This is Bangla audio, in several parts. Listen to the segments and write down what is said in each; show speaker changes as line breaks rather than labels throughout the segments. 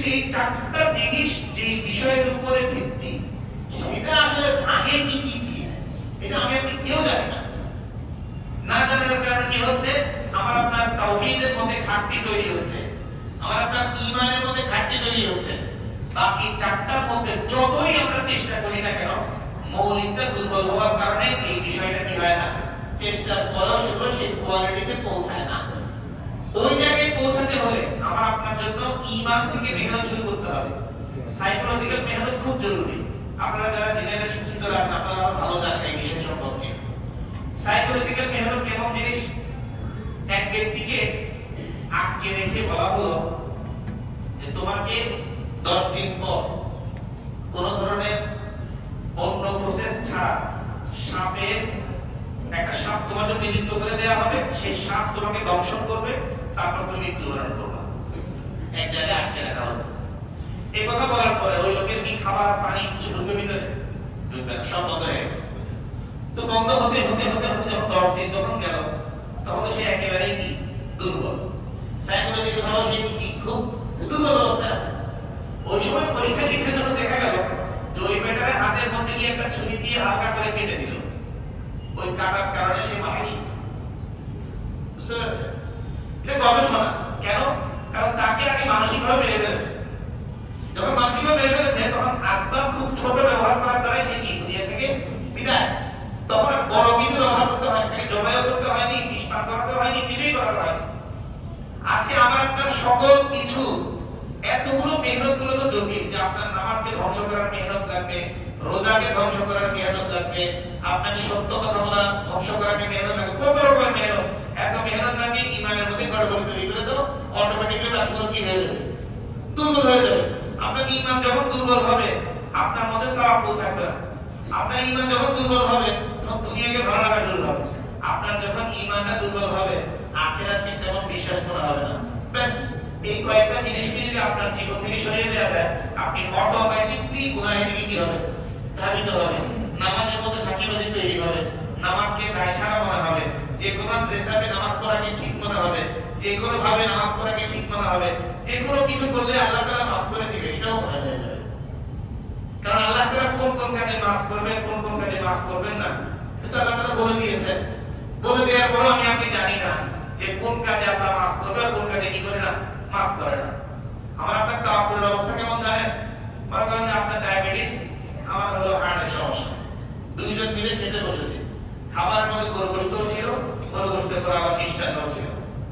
কিন্তু এই চারটা জিনিস যে বিষয়ের উপরে ভিত্তি। সেটা আসলে ভাগে কি কি দিয়ে এটা আমি আপনি কেউ জানি না। না জানার কারণে কি হচ্ছে? আমার আপনার তাওহীদের মধ্যে ঘাটতি তৈরি হচ্ছে। আমার আপনার ঈমানের মধ্যে ঘাটতি তৈরি হচ্ছে। বাকি চারটার মধ্যে যতই আমরা চেষ্টা করি না কেন, মৌলিকটা দুর্বল হওয়ার কারণে এই বিষয়টা কি হয় না? চেষ্টার সেগুলো সেই কোয়ালিটিতে পৌঁছায় না। ওই জায়গায় পৌঁছাতে ঈমান থেকে মেহনত শুরু করতে হবে। সাইকোলজিক্যাল মেহনত খুব জরুরি। আপনারা যারা দিনের শিক্ষিত আছেন, আপনারা আরও ভালো জানেন এই বিষয় সম্পর্কে। সাইকোলজিক্যাল মেহনত কেমন জিনিস? এক ব্যক্তিকে আটকে রেখে বলা হলো যে তোমাকে দশ দিন পর কোন ধরনের অন্য প্রসেস ছাড়া সাপের একটা সাপ তোমার জন্য নিযুক্ত করে দেওয়া হবে। সেই সাপ তোমাকে দংশন করবে, তারপর তুমি মৃত্যুবরণ করবা। এক জায়গায় আটকে রাখা হবে এই কথা বলার পরে ওই লোকের কি খাবার, পানি কিছু ঢুকবে ভিতরে? ঢুকবে না, সব বন্ধ হয়ে গেছে। তো বন্ধ হতে হতে হতে হতে দশ দিন যখন গেল, তখন সে একেবারেই কি? দুর্বল। সাইকোলজিক্যাল ভাবে সে কি খুব দুর্বল অবস্থায় আছে। ওই সময় পরীক্ষা নিরীক্ষার জন্য দেখা গেল যে ওই বেটারে হাতের মধ্যে গিয়ে একটা ছুরি দিয়ে হালকা করে কেটে দিল। ওই কাটার কারণে সে মারা গিয়েছে। বুঝতে পেরেছেন? এটা গবেষণা। আগে মানসিকভাবে মেরে ফেলেছে। যখন মানসিকভাবে মেরে ফেলেছে, তখন আসবাব খুব ছোট ব্যবহার করার দ্বারা সে কি দুনিয়া থেকে বিদায়? তখন বড় কিছু ব্যবহার করতে হয়নি তাকে জবাইও করতে হয়নি বিষ করাতে হয়নি কিছুই করাতে হয়নি আজকে আমার আপনার সকল কিছু, এতগুলো মেহনতগুলো তো জটিল যে আপনার নামাজকে ধ্বংস করার মেহনত লাগবে, রোজাকে ধ্বংস করার মেহনত লাগবে, আপনাকে সত্য কথা বলা ধ্বংস করার মেহনত লাগবে, কত রকমের মেহনত? এত মেহনত লাগে ইমানের মধ্যে গড়বড় তৈরি অটোমেটিক্যালি বাকিগুলো কি হয়ে যাবে। দুর্বল হয়ে যাবে। আপনার ইমান যখন দুর্বল হবে, আপনার মধ্যে তাওয়াক্কুল থাকবে না। আপনার ইমান যখন দুর্বল হবে, তখন দুনিয়াকে ভালো লাগা শুরু হবে। আপনার যখন ইমানটা দুর্বল হবে, আখিরাতকে তেমন বিশ্বাস করা হবে না। ব্যাস, এই কয়েকটা জিনিসকে যদি আপনার জীবন থেকে সরিয়ে দেওয়া যায়, আপনি অটোমেটিকলি গুনাহের দিকে কি হবে? ধাবিত হবে। নামাজের মধ্যে ফাঁকিবাজি তৈরি হবে। নামাজকে দায়সারা মনে হবে। যে কোনো ড্রেস নামাজ পড়াকে ঠিক মনে হবে। যে কোনো ভাবে নামাজ পড়াকে ঠিক মনে হবে। যে কোনো কিছু করলে আল্লাহ তাআলা মাফ করে দিবে, এটাও মনে হয়ে যাবে। কারণ আল্লাহ তাআলা কোন কোন কাজে মাফ করবেন, কোন কোন কাজে মাফ করবেন না। এটা আল্লাহ তাআলা বলে দিয়েছেন। বলে দেওয়ার পরেও আমি আপনি জানি না যে কোন কাজে আল্লাহ মাফ করবে আর কোন কাজে কি করে না মাফ করে না। আমার আপনার তাওয়াক্কুলের অবস্থা কেমন জানেন? মনে করেন যে আপনার ডায়াবেটিস, আমার হলো হার্টের সমস্যা। দুইজন মিলে খেতে বসেছি। খাবারের মধ্যে গরু গোস্তও ছিল গরু গোস্তের পর আবার মিষ্টান্নও ছিল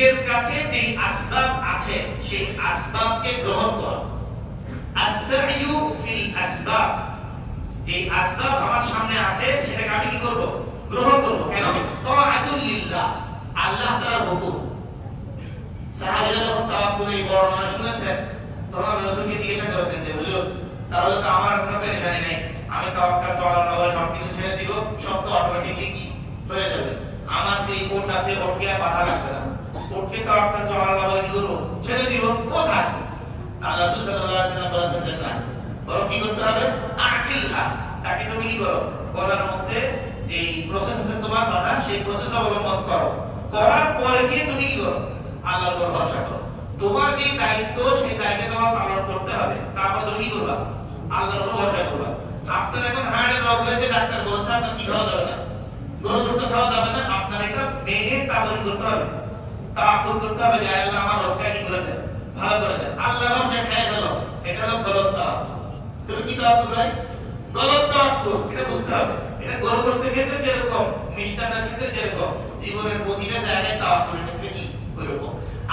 নিজের কাছে যেই আসবাব আছে, সেই আসবাবকে গ্রহণ করা। আসসাইয়ু ফিল আসবাব। যে আসবাব আমার সামনে আছে, সেটাকে আমি কি করব? গ্রহণ করব। কেন? তাআতুল লিল্লাহ। আল্লাহ তাআলার হুকুম। সাহাবীরা যখন তাওয়াক্কুলের এই বর্ণনা শুনেছেন, তখন রাসূলকে জিজ্ঞাসা করেছেন যে, হুজুর, তাহলে তো আমার কোনো পেরেশানি নেই। আমি তাওয়াক্কাল তো আল্লাহর বলে সব কিছু ছেড়ে দিব, সব তো অটোমেটিকলি কি? হয়ে যাবে। আমার যে ওট আছে, ওটকে আর বাধা লাগবে না। আছে তোমার দায়িত্ব, সেই দায়িত্ব তোমার পালন করতে হবে। তারপর তুমি কি করবা? আল্লাহর ভরসা করবা। আপনার এখন হার্টের রোগ হয়েছে, ডাক্তার বলছে, আপনার কি খাওয়া যাবে না? গরু খাওয়া যাবে না। আপনার এটা মেনে তাবরি করতে হবে।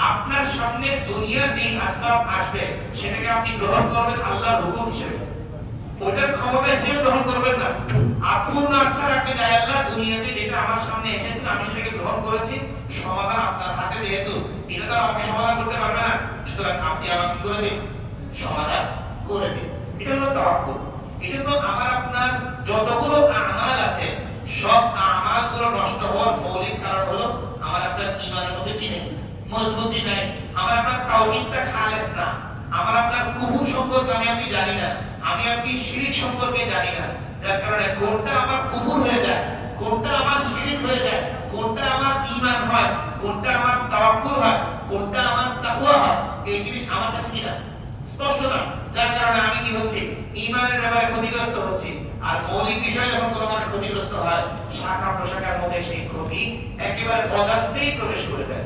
আপনার সামনে দুনিয়ার যে আসবাব আসবে, সেটাকে আপনি গ্রহণ করবেন আল্লাহর হুকুম হিসেবে। ওটার ক্ষমতা হিসেবে গ্রহণ করবেন না। পূর্ণ আস্থা রাখবেন যে আল্লাহ দুনিয়াতে যেটা আমার সামনে এসেছে আমি সেটাকে গ্রহণ করেছি। সমাধান আপনার হাতে যেহেতু, এটা তো আপনি সমাধান করতে পারবেন না। সুতরাং আপনি আমাকে করে দিন সমাধান করে দিন এটা হলো তাওয়াক্কুল। এই জন্য আমার আপনার যতগুলো আমাল আছে, সব আমালগুলো নষ্ট হওয়ার মৌলিক কারণ হলো আমার আপনার ইমানের মধ্যে কি নেই? মজবুতি নাই। আমার আপনার তাওহীদটা খালেস না। আমার আপনার কুফুর সম্পর্কে আমি আপনি জানি না। আমি আপনি শিরিক সম্পর্কে জানি না। যার কারণে কোনটা আমার কুফুর হয়ে যায়, কোনটা আমার শিরিক হয়ে যায়, কোনটা আমার ঈমান হয়, কোনটা আমার তাওয়াক্কুল হয়, কোনটা আমার তাকওয়া হয়, এই জিনিস আমার কাছে কি না? স্পষ্ট না। যার কারণে আমি কি হচ্ছে? ঈমানের ব্যাপারে ক্ষতিগ্রস্ত হচ্ছি। আর মৌলিক বিষয় যখন কোনো মানুষ ক্ষতিগ্রস্ত হয়, শাখা প্রশাখার মধ্যে সেই ক্ষতি একেবারে অজান্তেই প্রবেশ করে যায়